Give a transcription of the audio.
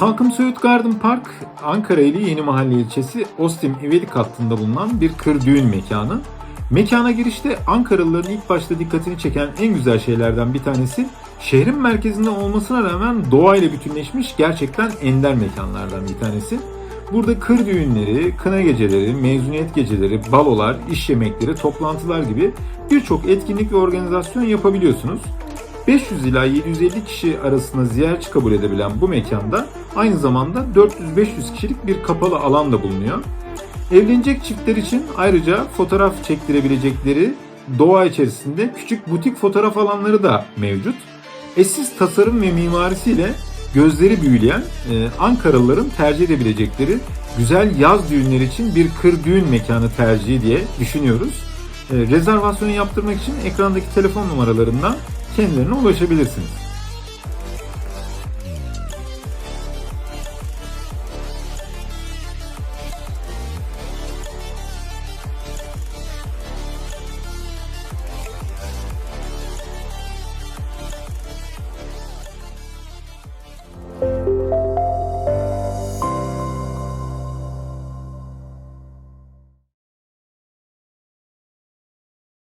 Salkım Söğüt Garden Park, Ankara ili Yeni Mahalle ilçesi Ostim İvedik hattında bulunan bir kır düğün mekanı. Mekana girişte Ankaralıların ilk başta dikkatini çeken en güzel şeylerden bir tanesi şehrin merkezinde olmasına rağmen doğayla bütünleşmiş gerçekten ender mekanlardan bir tanesi. Burada kır düğünleri, kına geceleri, mezuniyet geceleri, balolar, iş yemekleri, toplantılar gibi birçok etkinlik ve organizasyon yapabiliyorsunuz. 500 ila 750 kişi arasında ziyaretçi kabul edebilen bu mekanda aynı zamanda 400-500 kişilik bir kapalı alan da bulunuyor. Evlenecek çiftler için ayrıca fotoğraf çektirebilecekleri doğa içerisinde küçük butik fotoğraf alanları da mevcut. Eşsiz tasarım ve mimarisiyle gözleri büyüleyen e, Ankaralıların tercih edebilecekleri güzel yaz düğünleri için bir kır düğün mekanı tercihi diye düşünüyoruz. E, rezervasyon yaptırmak için ekrandaki telefon numaralarından kendilerine ulaşabilirsiniz.